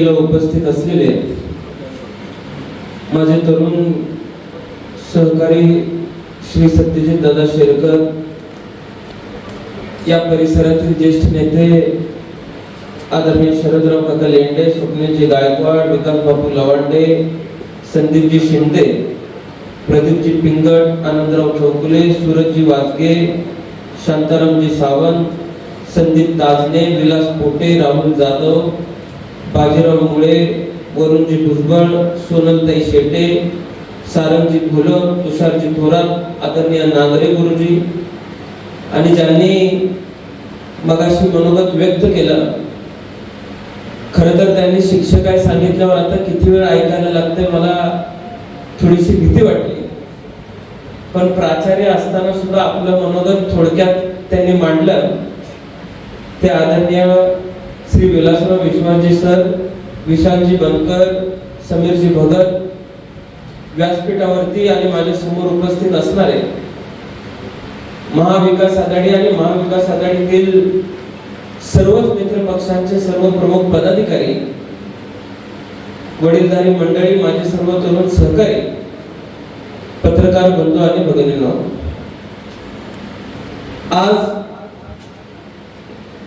बैठकीला उपस्थित असलेले. माझे तरुण सहकारी श्री सत्यजित दादा शेरकर या परिसरातील ज्येष्ठ नेते आदरणीय शरदराव काका लेंडे स्वप्नजी गायकवाड विकास बापू लवांडे संदीपजी शिंदे प्रदीपजी पिंगट आनंदराव चौकुले सूरजजी वाजगे शांतारामजी सावंत संदीप ताजने विलास पोटे राहुल जाधव बाजीराव मुळे वरुणजी भुजबळ सोनलताई शेटे सारंगजी भोलक तुषारजी थोरात आदरणीय नागरे गुरुजी आणि ज्यांनी मगाशी मनोगत व्यक्त केलं खरं तर त्यांनी शिक्षक काय सांगितल्यावर आता किती वेळ ऐकायला लागतंय मला थोडीशी भीती वाटली. पण प्राचार्य असताना सुद्धा आपलं मनोगत थोडक्यात त्यांनी मांडलं. ते आदरणीय श्री विलासराव विश्वासजी सर विशालजी बनकर समीरजी भगत व्यासपीठावरती आणि माझ्यासमोर उपस्थित असणारे महाविकास आघाडी आणि महाविकास आघाडीतील सर्वच मित्र पक्षांचे सर्व प्रमुख पदाधिकारी वडीलधारी मंडळी माझे सर्व तरुण सहकारी पत्रकार बंधू आणि भगिनींनो आज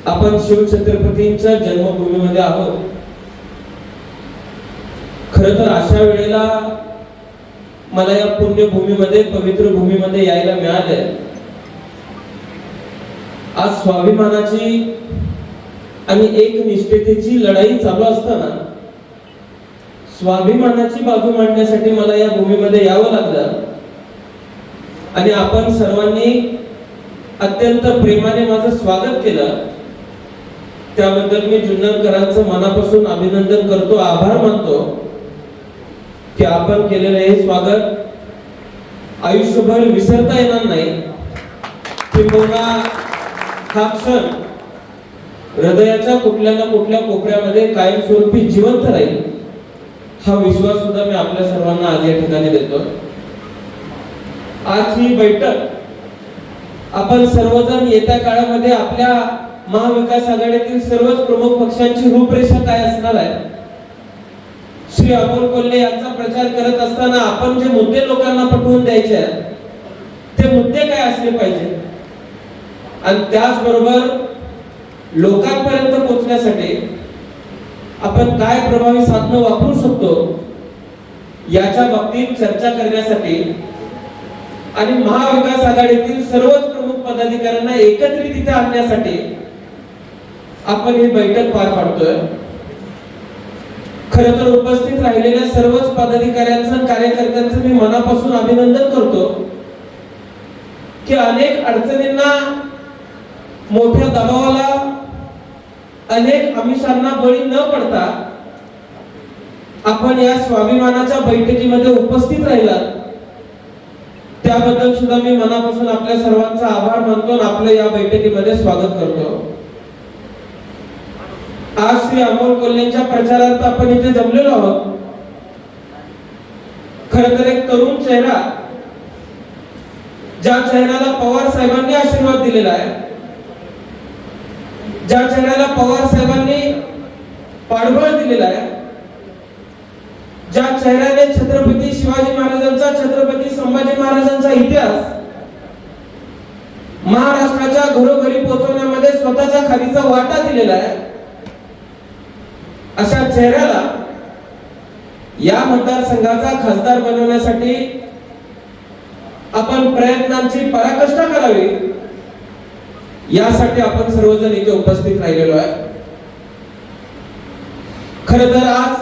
आपण शिवछत्रपतींच्या जन्मभूमीमध्ये आहोत. खर तर अशा वेळेला मला या पुण्यभूमीमध्ये पवित्र भूमीमध्ये यायला मिळालंय. आज स्वाभिमानाची आणि एक निष्ठेतेची लढाई चालू असताना स्वाभिमानाची बाजू मांडण्यासाठी मला या भूमीमध्ये यावं लागलं. आणि आपण सर्वांनी अत्यंत प्रेमाने माझं स्वागत केलं. त्याबद्दल मी जुन्नरकरांचं मनापासून अभिनंदन करतो आभार मानतो की आपण केलेलं हे स्वागत आयुष्यभर विसरता येणार नाही. किंबहुना हा क्षण हृदयाच्या कुठल्या ना कुठल्या कोपऱ्यामध्ये कायमस्वरूपी जिवंत राहील हा विश्वास सुद्धा मी आपल्या सर्वांना आज या ठिकाणी देतो. आज ही बैठक आपण सर्वजण येत्या काळामध्ये आपल्या महाविकास आघाडीतील सर्वच प्रमुख पक्षांची रूपरेषा काय असणार आहे? श्री अमोल कोल्हे यांचा प्रचार करत असताना आपण जे मुद्दे लोकांना पटवून द्यायचे आहेत ते मुद्दे काय असले पाहिजे? आणि त्याचबरोबर लोकांपर्यंत पोहोचण्यासाठी आपण काय प्रभावी साधनं वापरू शकतो याच्या बाबतीत चर्चा करण्यासाठी आणि महाविकास आघाडीतील सर्वच प्रमुख पदाधिकाऱ्यांना एकत्रित इथे आणण्यासाठी आपण ही बैठक पार पाडतोय. खर तर उपस्थित राहिलेल्या सर्वच पदाधिकाऱ्यांचं कार्यकर्त्यांचं मी मनापासून अभिनंदन करतो की अनेक अडचणींना मोठ्या दबावाला अनेक आमिषांना बळी न पडता आपण या स्वाभिमानाच्या बैठकीमध्ये उपस्थित राहिलात. त्याबद्दल सुद्धा मी मनापासून आपल्या सर्वांचा आभार मानतो आणि आपलं या बैठकीमध्ये स्वागत करतो. आज श्री अमोल कोल्हेंच्या प्रचारात आपण इथे जमलेलो आहोत. खर तर एक तरुण चेहरा ज्या चेहऱ्याला पवार साहेबांनी आशीर्वाद दिलेला आहे ज्या चेहऱ्याला पवार साहेबांनी पाठबळ दिलेला आहे ज्या चेहऱ्याने छत्रपती शिवाजी महाराजांचा छत्रपती संभाजी महाराजांचा इतिहास महाराष्ट्राच्या घरोघरी पोहोचवण्यामध्ये स्वतःच्या खालीचा वाटा दिलेला आहे अशा चेहऱ्याला या मतदारसंघाचा खासदार बनवण्यासाठी आपण प्रयत्नांची पराकाष्ठा करावी. यासाठी आपण सर्वजण इथे उपस्थित राहिलेलो आहे खर तर आज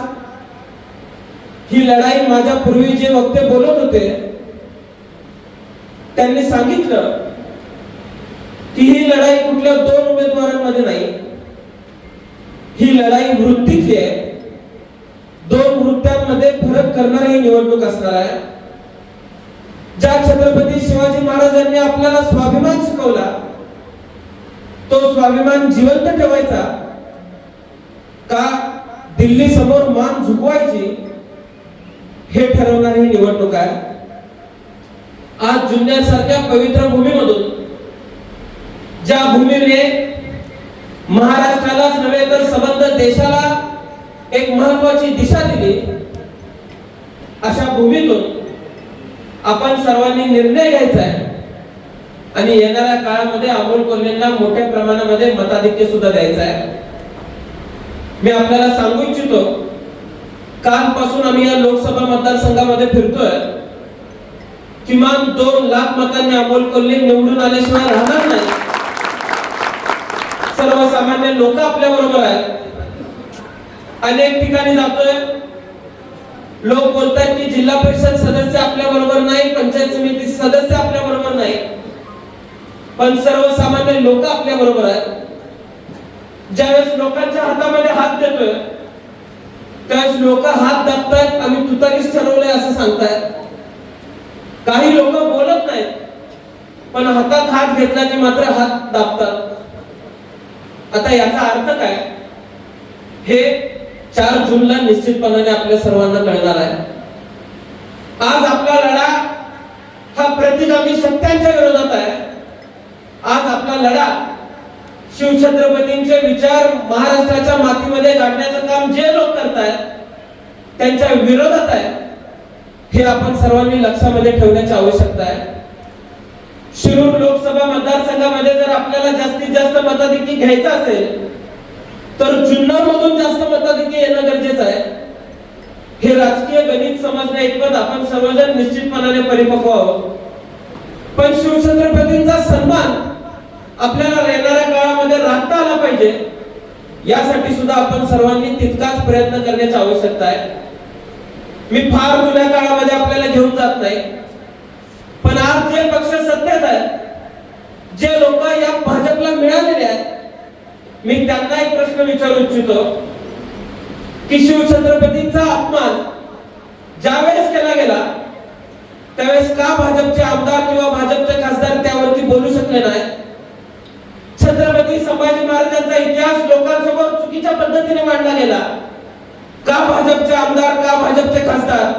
ही लढाई माझ्या पूर्वी जे वक्ते बोलत होते त्यांनी सांगितलं की ही लढाई कुठल्या दोन उमेदवारांमध्ये नाही. ही लढाई वृत्तीची आहे. दोन वृत्त्यांमध्ये फरक करणारी ही निवडणूक असणार आहे. ज्या छत्रपती शिवाजी महाराजांनी आपल्याला स्वाभिमान शिकवला तो स्वाभिमान जिवंत ठेवायचा. का दिल्ली समोर मान झुकवायची हे ठरवणारी ही निवडणूक आहे. आज जुन्यासारख्या पवित्र भूमीमधून ज्या भूमीने महाराष्ट्रालाच नव्हे तर संबंध देशाला एक महत्वाची दिशा दिली. अशा भूमीतून आपण सर्वांनी निर्णय घ्यायचा आहे. आणि येणाऱ्या काळामध्ये अमोल कोल्हेंना मोठ्या प्रमाणामध्ये मताधिक्य सुद्धा द्यायचं आहे. मी आपल्याला सांगू इच्छितो कालपासून आम्ही या लोकसभा मतदारसंघामध्ये फिरतोय. किमान दोन लाख मतांनी अमोल कोल्हे निवडून आल्याशिवाय राहणार नाही. सर्वसामान्य लोक आपल्या बरोबर आहेत. अनेक ठिकाणी जातोय. लोक बोलतात की जिल्हा परिषद सदस्य आपल्या बरोबर नाही पंचायत समिती सदस्य आपल्या बरोबर नाही. पण सर्वसामान्य लोक आपल्या बरोबर आहेत. ज्यावेळेस लोकांच्या हातामध्ये हात देतोय त्यावेळेस लोक हात दाबतायत आम्ही तुतारीच ठरवलंय असं सांगतायत. काही लोक बोलत नाहीत पण हातात हात घेतल्याने मात्र हात दाबतात. आता याचा अर्थ काय? हे चार जूनला निश्चितपणाने आपल्या सर्वांना कळणार आहे. आज आपला लढा हा प्रतिगामी सत्यांच्या विरोधात आहे. आज आपला लढा शिवछत्रपतींचे विचार महाराष्ट्राच्या मातीमध्ये गाडण्याचं काम जे लोक करतायत त्यांच्या विरोधात आहे. हे आपण सर्वांनी लक्षामध्ये ठेवण्याची आवश्यकता आहे. शिरूर लोकसभा मतदारसंघामध्ये जर आपल्याला जास्तीत जास्त मताधिकी घ्यायचं असेल तर जुन्नर मधून जास्त मताधिकी येणं गरजेचं आहे. हे राजकीय गणित समजण्या इतपत आपण सर्वजण निश्चितपणाने परिपक्व आहोत. पण शिवछत्रपतींचा सन्मान आपल्याला येणाऱ्या काळामध्ये राखता आला पाहिजे यासाठी सुद्धा आपण सर्वांनी तितकाच प्रयत्न करण्याची आवश्यकता आहे. मी फार जुन्या काळामध्ये आपल्याला घेऊन जात नाही. पण आज जे पक्ष सत्तेत आहेत जे लोक या भाजपला मिळालेले आहेत मी त्यांना एक प्रश्न विचारू इच्छितो. की शिवछत्रपतींचा अपमान ज्यावेळेस केला गेला त्यावेळेस का भाजपचे आमदार किंवा भाजपचे खासदार त्यावरती बोलू शकले नाही छत्रपती संभाजी महाराजांचा इतिहास लोकांसमोर चुकीच्या पद्धतीने मांडला गेला. का भाजपचे आमदार का भाजपचे खासदार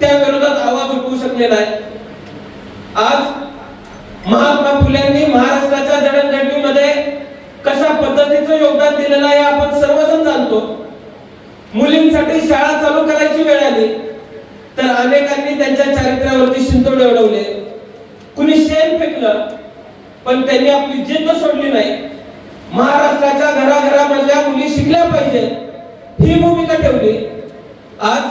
त्या विरोधात आवाज उठवू शकले नाही आज महात्मा फुल्यांनी महाराष्ट्राच्या जडणघडणीमध्ये कशा पद्धतीचं योगदान दिलेलं आहे आपण सर्वजण जाणतो. मुलींसाठी शाळा चालू करायची वेळ आली तर अनेकांनी त्यांच्या चारित्र्यावरती शिंतोडे उडवले कुणी शेण फेकलं पण त्यांनी आपली जिद्द सोडली नाही. महाराष्ट्राच्या घराघरामधल्या मुली शिकल्या पाहिजे ही भूमिका ठेवली. आज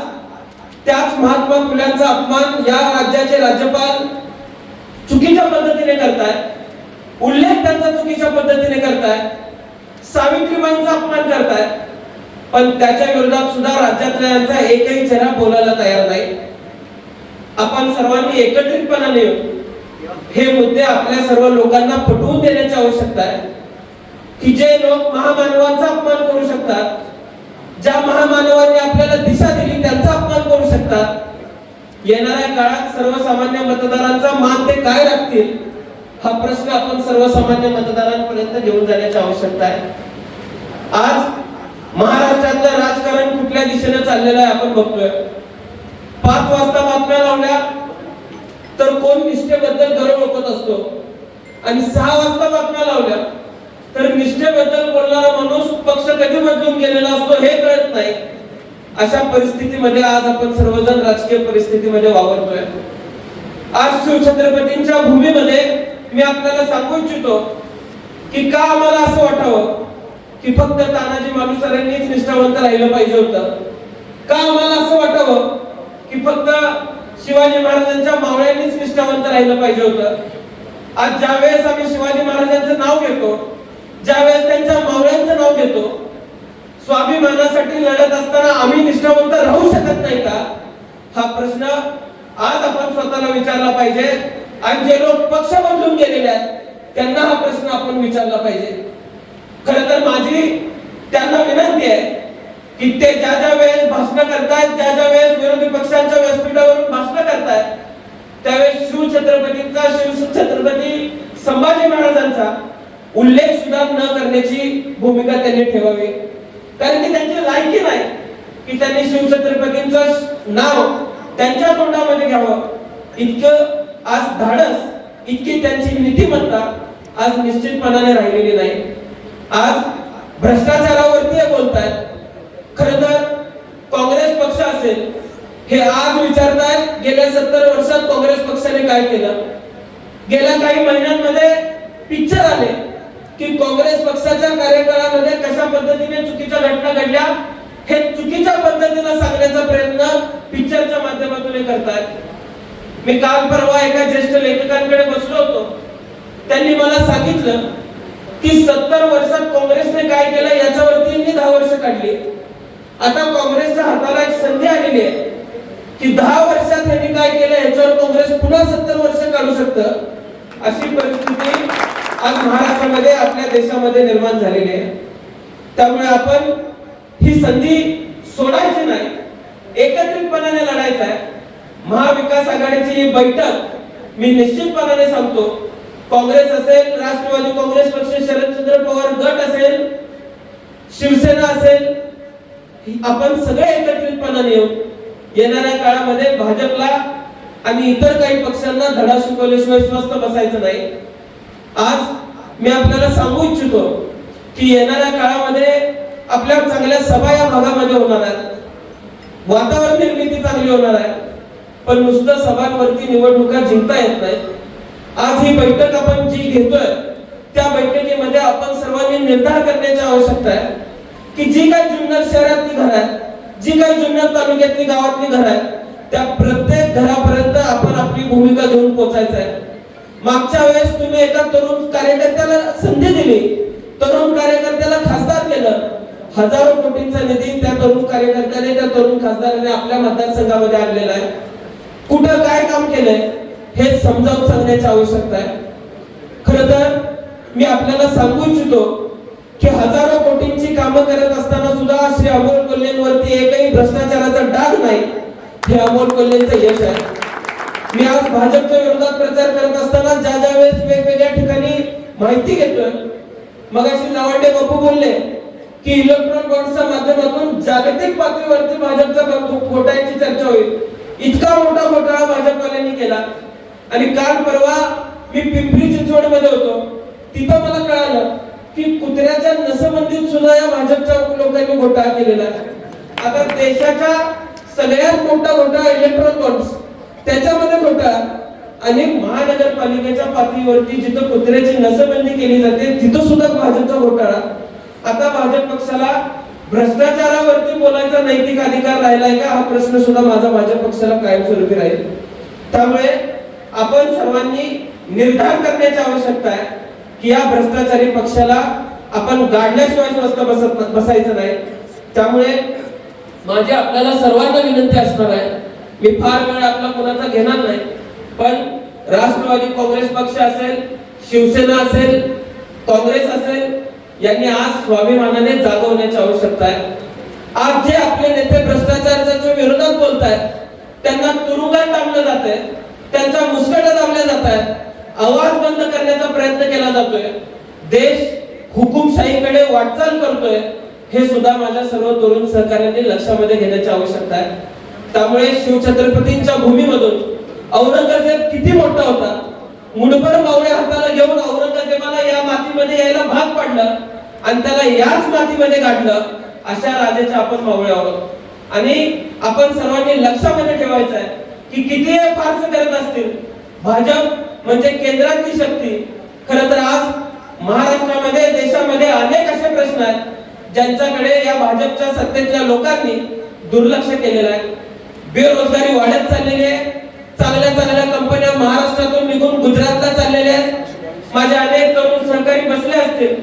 त्याच महात्मा फुल्यांचा अपमान या राज्याचे राज्यपाल चुकीच्या पद्धतीने करतायत उल्लेख त्यांचा चुकीच्या पद्धतीने करतायत सावित्रीबाईंचा अपमान करतायत पण त्याच्या विरोधात सुद्धा राज्यातल्या एकही चेहरा बोलायला तयार नाही. आपण सर्वांनी एकत्रितपणाने हे मुद्दे आपल्या सर्व लोकांना पटवून देण्याची आवश्यकता आहे. की जे लोक महामानवांचा अपमान करू शकतात ज्या महामानवांनी आपल्याला दिशा दिली त्यांचा अपमान करू शकतात येणाऱ्या काळात सर्वसामान्य मतदारांचा मान ते काय राखतील हा प्रश्न आपण सर्वसामान्य मतदारांपर्यंत घेऊन जाण्याची आवश्यकता आहे. आज महाराष्ट्रातलं राजकारण कुठल्या दिशेने चाललेलं आहे आपण बघतोय. पाच वाजता बातम्या लावल्या तर कोण निष्ठेबद्दल गर्व ओळखत असतो? आणि सहा वाजता बातम्या लावल्या तर निष्ठेबद्दल बोलणारा माणूस पक्ष कधी बदलून गेलेला असतो हे कळत नाही. अशा परिस्थितीमध्ये आज आपण सर्वजण राजकीय परिस्थितीमध्ये वावरतोय. आज शिवछत्रपतींच्या भूमीमध्ये मी आपल्याला सांगू इच्छितो की का आम्हाला असं वाटावं की फक्त तानाजी मालुसरांनीच निष्ठावंत राहिलं पाहिजे होतं? का आम्हाला असं वाटावं की फक्त शिवाजी महाराजांच्या मावळ्यांनीच निष्ठावंत राहिलं पाहिजे होतं? आज ज्यावेळेस आम्ही शिवाजी महाराजांचं नाव घेतो ज्यावेळेस त्यांच्या मावळ्यांचं नाव घेतो स्वाभिमानासाठी लढत असताना आम्ही निष्ठावंत राहू शकत नाही का? हा प्रश्न आज आपण स्वतःला विचारला पाहिजे. आणि जे लोक पक्ष बदलून गेलेले आहेत त्यांना हा प्रश्न आपण विचारला पाहिजे. खर तर माझी त्यांना विनंती आहे की ते ज्या ज्या वेळेस भाषण करतायत ज्या ज्या वेळेस विरोधी पक्षांच्या व्यासपीठावरून भाषण करतायत त्यावेळेस शिवछत्रपतींचा शिव छत्रपती संभाजी महाराजांचा उल्लेख सुद्धा न करण्याची भूमिका त्यांनी ठेवावी. कारण की त्यांची लायकी नाही की त्यांनी शिवछत्रपतींचं नाव त्यांच्या तोंडामध्ये घ्यावं. इतकं आज धाडस इतकी त्यांची नीतिमत्ता आज निश्चितपणाने राहिलेली नाही. आज भ्रष्टाचारावरती हे बोलतायत. खर तर काँग्रेस पक्ष असेल हे आज विचारतायत गेल्या सत्तर वर्षात काँग्रेस पक्षाने काय केलं? गेल्या काही महिन्यांमध्ये पिक्चर आले. की काँग्रेस पक्षाच्या कार्यकाळामध्ये कशा पद्धतीने चुकीच्या घटना घडल्या हे चुकीच्या पद्धतीने सांगण्याचा प्रयत्न पिक्चरच्या माध्यमातून हे करतायत मी काल परवा एका ज्येष्ठ लेखकांकडे बसलो होतो. त्यांनी मला सांगितलं की सत्तर वर्षात काँग्रेसने काय केलं याच्यावरती मी दहा वर्ष काढली. आता काँग्रेसच्या हाताला एक संधी आलेली आहे की दहा वर्षात त्यांनी काय केलं याच्यावर काँग्रेस पुन्हा सत्तर वर्ष काढू शकतं? अशी परिस्थिती आज महाराष्ट्रामध्ये आपल्या देशामध्ये निर्माण झालेली आहे. त्यामुळे आपण ही संधी सोडायची नाही एकत्रितपणाने लढायचं आहे. महाविकास आघाडीची ही बैठक मी निश्चितपणाने सांगतो काँग्रेस असेल राष्ट्रवादी काँग्रेस पक्ष शरदचंद्र पवार गट असेल शिवसेना असेल आपण सगळे एकत्रितपणाने येऊ. येणाऱ्या काळामध्ये भाजपला आणि इतर काही पक्षांना धडा शिकवल्याशिवाय स्वस्त बसायचं नाही. आज मी आपल्याला सांगू इच्छितो की येणाऱ्या काळामध्ये आपल्या चांगल्या सभा या भागामध्ये होणार आहेत. वातावरण निर्मिती चांगली होणार आहे पण नुसतं सभांवरती निवडणुका जिंकता येत नाही. आज ही बैठक आपण जी घेतोय त्या बैठकीमध्ये आपण सर्वांनी निर्धार करण्याची आवश्यकता आहे की जी काही जुन्नर शहरातली घर आहेत जी काही जुन्नर तालुक्यातली गावातली घर आहेत त्या प्रत्येक घरापर्यंत आपण आपली भूमिका घेऊन पोहोचायचं आहे. मागच्या वेळेस तुम्ही एका तरुण कार्यकर्त्याला संधी दिली. तरुण कार्यकर्त्याला खासदार केलं. हजारो कोटींचा निधी त्या तरुण कार्यकर्त्याने त्या तरुण खासदाराने आपल्या मतदारसंघामध्ये आणलेला आहे. कुठं काय काम केलंय हे समजावून सांगण्याची आवश्यकता आहे. खर तर मी आपल्याला सांगू इच्छितो की हजारो कोटींची कामं करत असताना सुद्धा श्री अमोल कोल्हेंवरती एकही भ्रष्टाचाराचा डाग नाही. हे अमोल कोल्हेचं यश आहे. मी आज भाजपच्या विरोधात प्रचार करत असताना ज्या ज्या वेळेस वेगवेगळ्या ठिकाणी माहिती घेतोय मग अशी लावंडे बापू बोलले की इलेक्ट्रॉन बॉन्डच्या माध्यमातून जागतिक पातळीवरती भाजपचा घोटाळ्याची चर्चा होईल. इतका मोठा घोटाळा भाजपवाल्यांनी केला. आणि काल परवा मी पिंपरी चिंचवडमध्ये होतो. तिथं मला कळालं की कुत्र्याच्या नसबंदीत सुद्धा या भाजपच्या लोकांनी घोटाळा केलेला आहे. आता देशाच्या सगळ्यात मोठा घोटाळा इलेक्ट्रॉन बॉन्ड्स त्याच्यामध्ये घोटाळा आणि महानगरपालिकेच्या पातळीवरती जिथं कुत्र्याची नसबंदी केली जाते तिथं सुद्धा भाजपचा घोटाळा. आता भाजप पक्षाला भ्रष्टाचारावरती बोलायचा नैतिक अधिकार राहिलाय का? हा प्रश्न सुद्धा माझा भाजप पक्षाला कायमस्वरूपी राहील. त्यामुळे आपण सर्वांनी निर्धार करण्याची आवश्यकता आहे की या भ्रष्टाचारी पक्षाला आपण गाडल्याशिवाय स्वस्त बसत बसायचं नाही. त्यामुळे माझी आपल्याला सर्वांना विनंती असणार आहे. मी फार वेळ आपला कोणाचा घेणार नाही. पण राष्ट्रवादी काँग्रेस पक्ष असेल शिवसेना असेल काँग्रेस असेल यांनी आज स्वाभिमानाने जागवण्याची आवश्यकता आहे. आज जे आपले नेते भ्रष्टाचाराच्या विरोधात बोलतायत त्यांना तुरुंगात टाकलं जात आहे त्यांचा मुस्कटा दाबल्या जात आहेत आवाज बंद करण्याचा प्रयत्न केला जातोय. देश हुकुमशाहीकडे वाटचाल करतोय. हे सुद्धा माझ्या सर्व तरुण सहकार्यांनी लक्षामध्ये घेण्याची आवश्यकता आहे. त्यामुळे शिवछत्रपतींच्या भूमीमधून औरंगजेब किती मोठा होता. मुठभर मावळे हाताला घेऊन औरंगजेबाला या मातीमध्ये यायला भाग पाडलं आणि त्याला याच मातीमध्ये गाठलं अशा राजाचे आपण मावळे आहोत. आणि आपण सर्वांनी लक्षामध्ये ठेवायचं आहे की किती हे फारस करत असतील. भाजप म्हणजे केंद्रातली शक्ती. खर तर आज महाराष्ट्रामध्ये देशामध्ये अनेक असे प्रश्न आहेत. ज्यांच्याकडे या भाजपच्या सत्तेतल्या लोकांनी दुर्लक्ष केलेलं आहे. बेरोजगारी वाढत चाललेली आहे. चांगल्या चांगल्या कंपन्या महाराष्ट्रातून निघून गुजरातला चाललेल्या आहेत. माझे अनेक तरुण सहकारी बसले असतील.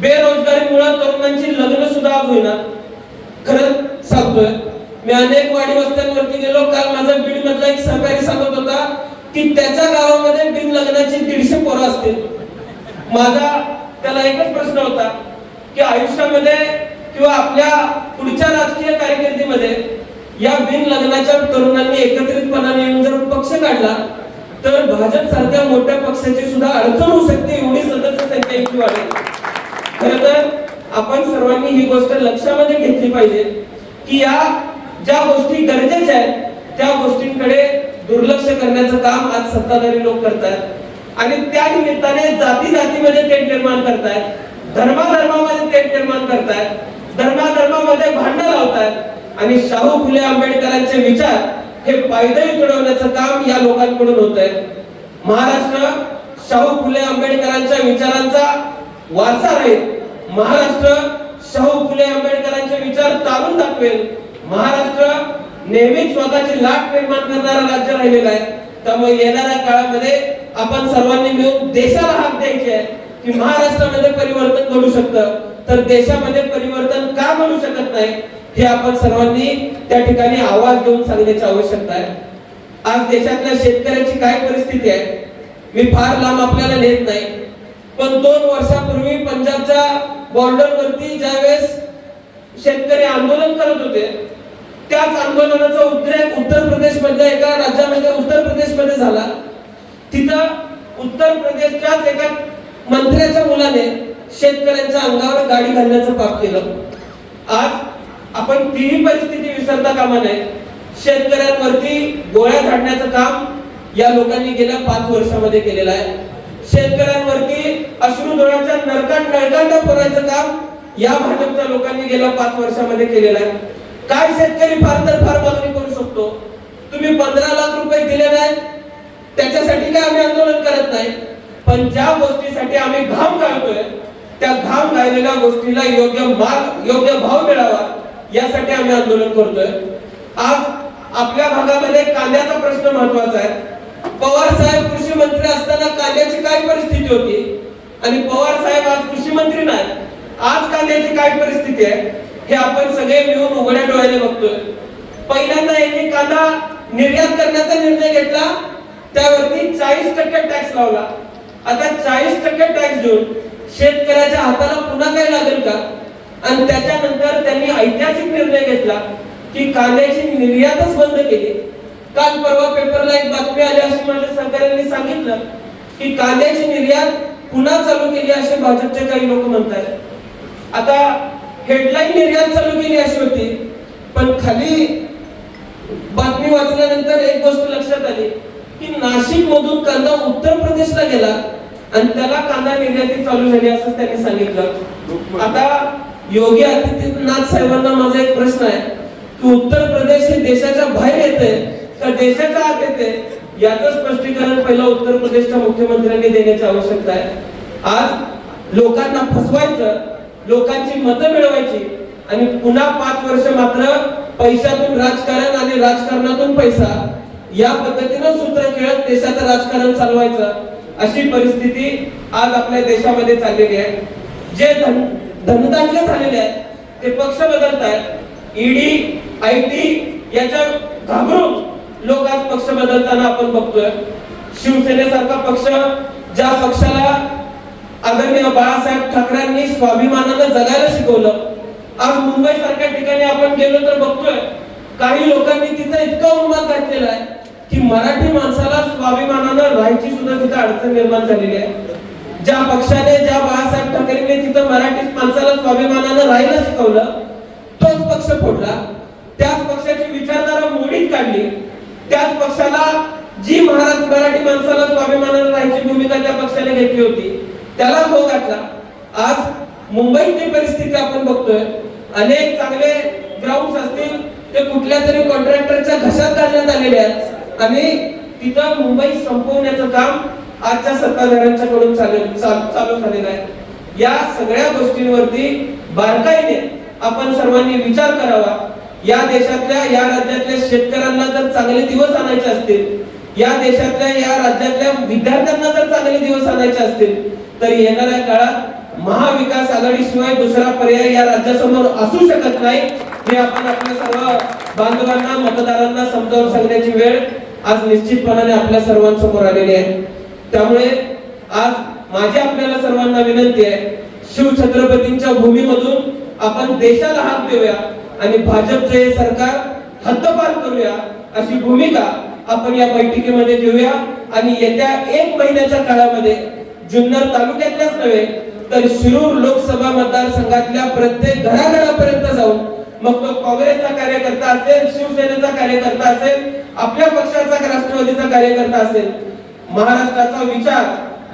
बेरोजगारीमुळे तरुणांची लग्न सुद्धा होईना. खरं सांगतोय मी अनेक वाडी वस्त्यांवरती गेलो. काल माझा बीड मधला एक सहकारी सांगत होता की त्याच्या गावामध्ये बिन लग्नाची दीडशे पोरं असतील. माझा त्याला एकच प्रश्न होता की आयुष्यामध्ये किंवा आपल्या पुढच्या राजकीय कारकिर्दीमध्ये या बिन लग्नाच्या तरुणांनी एकत्रितपणाने येऊन जर पक्ष काढला तर भाजप सारख्या मोठ्या पक्षाची सुद्धा अडचण होऊ शकते एवढी सदस्य संख्या इतकी वाढेल. खर तर आपण सर्वांनी ही गोष्ट लक्षामध्ये घेतली पाहिजे की या ज्या गोष्टी गरजेच्या आहेत त्या गोष्टींकडे दुर्लक्ष करण्याचं काम आज सत्ताधारी लोक करतात आणि त्या निमित्ताने जाती जातीमध्ये तेट निर्माण करतायत. धर्माधर्मामध्ये तेट निर्माण करतायत धर्माधर्मामध्ये भांडण लावतात. आणि शाहू फुले आंबेडकरांचे विचार हे पायदळी तुडवण्याचं काम या लोकांकडून होत आहे महाराष्ट्र शाहू फुले आंबेडकरांच्या विचारांचा वारसा राहील. महाराष्ट्र शाहू फुले आंबेडकरांचे विचार तारून दाखवेल. महाराष्ट्र नेहमीच स्वतःची लाट निर्माण करणारा राज्य राहिलेला आहे. त्यामुळे येणाऱ्या काळामध्ये आपण सर्वांनी मिळून देशाला हात द्यायचे आहे. की महाराष्ट्रामध्ये परिवर्तन घडू शकतं तर देशामध्ये परिवर्तन का घडू शकत नाही हे आपण सर्वांनी त्या ठिकाणी आवाज देऊन सांगण्याची आवश्यकता आहे. आज देशातल्या शेतकऱ्याची काय परिस्थिती आहे मी फार लांब आपल्याला नेत नाही पण दोन वर्षापूर्वी पंजाबच्या बॉर्डर वरती ज्यावेळेस शेतकरी आंदोलन करत होते त्याच आंदोलनाचा उद्रेक उत्तर प्रदेश मधल्या एका राज्यामध्ये उत्तर प्रदेशमध्ये झाला. तिथं उत्तर प्रदेशच्याच एका मंत्र्याच्या मुलाने शेतकऱ्यांच्या अंगावर गाडी घालण्याचं पाप केलं. आज आपण तीही परिस्थिती विसरता कामा नये. शेतकऱ्यांवरती गोळ्या झाडण्याचं काम या लोकांनी गेल्या पाच वर्षामध्ये केलेलं आहे. शेतकऱ्यांवरती अश्रुधुराच्या नरकात नळकांडा पुरायचं काम या भाजपच्या लोकांनी गेल्या पाच वर्षामध्ये केलेलं आहे. काय शेतकरी फार तर फार मागणी करू शकतो? तुम्ही पंधरा लाख रुपये दिले नाहीत. त्याच्यासाठी काय आम्ही आंदोलन करत नाही? पण ज्या गोष्टीसाठी आम्ही घाम घालतोय त्या घाम गाळलेल्या गोष्टीला योग्य मार्ग योग्य भाव मिळावा यासाठी आम्ही आंदोलन करतोय. आज आपल्या भागामध्ये कांद्याचा प्रश्न महत्त्वाचा आहे. पवार साहेब कृषी मंत्री असताना कांद्याची काय परिस्थिती होती? आणि पवार साहेब आज कृषी मंत्री नाही. आज कांद्याची काय परिस्थिती आहे? हे आपण सगळे मिळून उघड्या डोळ्याने बघतोय. पहिल्यांदा यांनी कांदा निर्यात करण्याचा निर्णय घेतला. त्यावरती चाळीस टक्के टॅक्स लावला. आता चाळीस टक्के टॅक्स देऊन शेतकऱ्याच्या हाताला पुन्हा काही लागेल का? आणि त्याच्यानंतर त्यांनी ऐतिहासिक निर्णय घेतला की कांद्याची निर्यातच बंद केली. काल परवा पेपरला एक बातमी आली अशी माझ्या सहकाऱ्यांनी सांगितलं की कांद्याची निर्यात पुन्हा चालू केली असे भाजपचे काही लोक म्हणतात आता हेडलाईन निर्यात चालू केली अशी होती पण खाली बातमी वाचल्यानंतर एक गोष्ट लक्षात आली. की नाशिक मधून कांदा उत्तर प्रदेशला गेला आणि त्याला कांदा निर्याती चालू झाली असं त्यांनी सांगितलं. आता योगी आदित्यनाथ साहेबांना माझा एक प्रश्न आहे की उत्तर प्रदेश हे देशाच्या बाहेर येते का देशाच्या आत येते याचं स्पष्टीकरण पहिलं उत्तर प्रदेशच्या मुख्यमंत्र्यांनी देण्याची आवश्यकता आहे. आज लोकांना फसवायचं लोकांची मतं मिळवायची आणि पुन्हा पाच वर्ष मात्र पैशातून राजकारण आणि राजकारणातून पैसा या पद्धतीनं सूत्र खेळत देशाचं राजकारण चालवायचं अशी परिस्थिती आज आपल्या देशामध्ये चाललेली आहे. जे धन धनदांडले झालेले आहेत ते पक्ष बदलत आहेत ईडी आय टी याच्या घाबरून लोक आज पक्ष बदलताना आपण बघतोय. शिवसेनेसारखा पक्ष ज्या पक्षाला आदरणीय बाळासाहेब ठाकरेंनी स्वाभिमानानं जगायला शिकवलं आज मुंबई सारख्या ठिकाणी आपण गेलो तर बघतोय काही लोकांनी तिथं इतका उन्माद घातलेला आहे. की मराठी माणसाला स्वाभिमानानं राहायची सुद्धा तिथं अडचण निर्माण झालेली आहे. ज्या पक्षाने ज्या बाळासाहेब ठाकरेने तिथं मराठी माणसाला स्वाभिमानानं राहायला शिकवलं तोच पक्ष फोडला. त्याच पक्षाची विचारधारा मोडीत काढली. त्याच पक्षाला जी महाराज मराठी माणसाला स्वाभिमानानं राहायची भूमिका त्या पक्षाने घेतली होती त्याला भोग घातला आज मुंबईतली परिस्थिती आपण बघतोय. अनेक चांगले ग्राउंड असतील ते कुठल्या तरी कॉन्ट्रॅक्टरच्या घशात घालण्यात आलेले आहेत. आणि तिथं मुंबई संपवण्याचं काम आजच्या सत्ताधाऱ्यांच्याकडून चालू झालेलं आहे. या सगळ्या गोष्टींवरती बारकाईने आपण सर्वांनी विचार करावा. या देशातल्या या राज्यातल्या शेतकऱ्यांना जर चांगले दिवस आणायचे असतील या देशातल्या या राज्यातल्या विद्यार्थ्यांना जर चांगले दिवस आणायचे असतील तर येणाऱ्या काळात महाविकास आघाडीशिवाय दुसरा पर्याय या राज्यासमोर असू शकत नाही. हे आपण आपल्या सर्व बांधवांना मतदारांना समजावून सांगण्याची वेळ आज निश्चितपणाने आपल्या सर्वांसमोर आलेली आहे. त्यामुळे आज माझी आपल्याला सर्वांना विनंती आहे शिवछत्रपतींच्या भूमीमधून आपण देशाला हात देऊया आणि भाजपचे हे सरकार हद्दपार करूया अशी भूमिका आपण या बैठकीमध्ये घेऊया. आणि येत्या एक महिन्याच्या काळामध्ये जुन्नर तालुक्यातल्याच नव्हे तर शिरूर लोकसभा मतदारसंघातल्या प्रत्येक घराघरापर्यंत जाऊन मग तो काँग्रेसचा कार्यकर्ता असेल शिवसेनेचा कार्यकर्ता असेल आपल्या पक्षाचा राष्ट्रवादीचा कार्यकर्ता असेल महाराष्ट्राचा विचार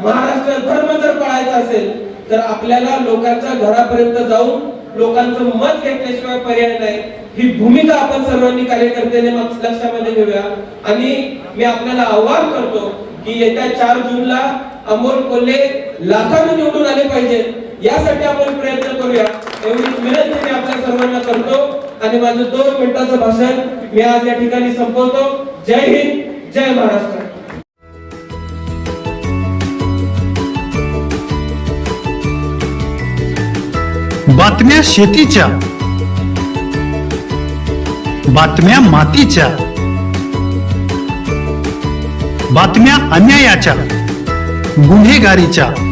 महाराष्ट्र धर्म जर पाळायचा असेल तर आपल्याला लोकांच्या घरापर्यंत जाऊन लोकांचं मत घेतल्याशिवाय पर्याय नाही. ही भूमिका आपण सर्वांनी कार्यकर्त्याने लक्षामध्ये घेऊया. आणि मी आपल्याला आव्हान करतो की येत्या चार जूनला अमोल कोल्हे लाखांनी निवडून आले पाहिजेत. यासाठी आपण प्रयत्न करूया. एवढी विनंती मी आपल्या सर्वांना करतो. आणि माझं दोन मिनिटाचं भाषण मी आज या ठिकाणी संपवतो. जय हिंद जय महाराष्ट्र. बातम्या शेतीच्या. बातम्या मातीच्या. बातम्या अन्यायाच्या. गुन्हेगारीच्या.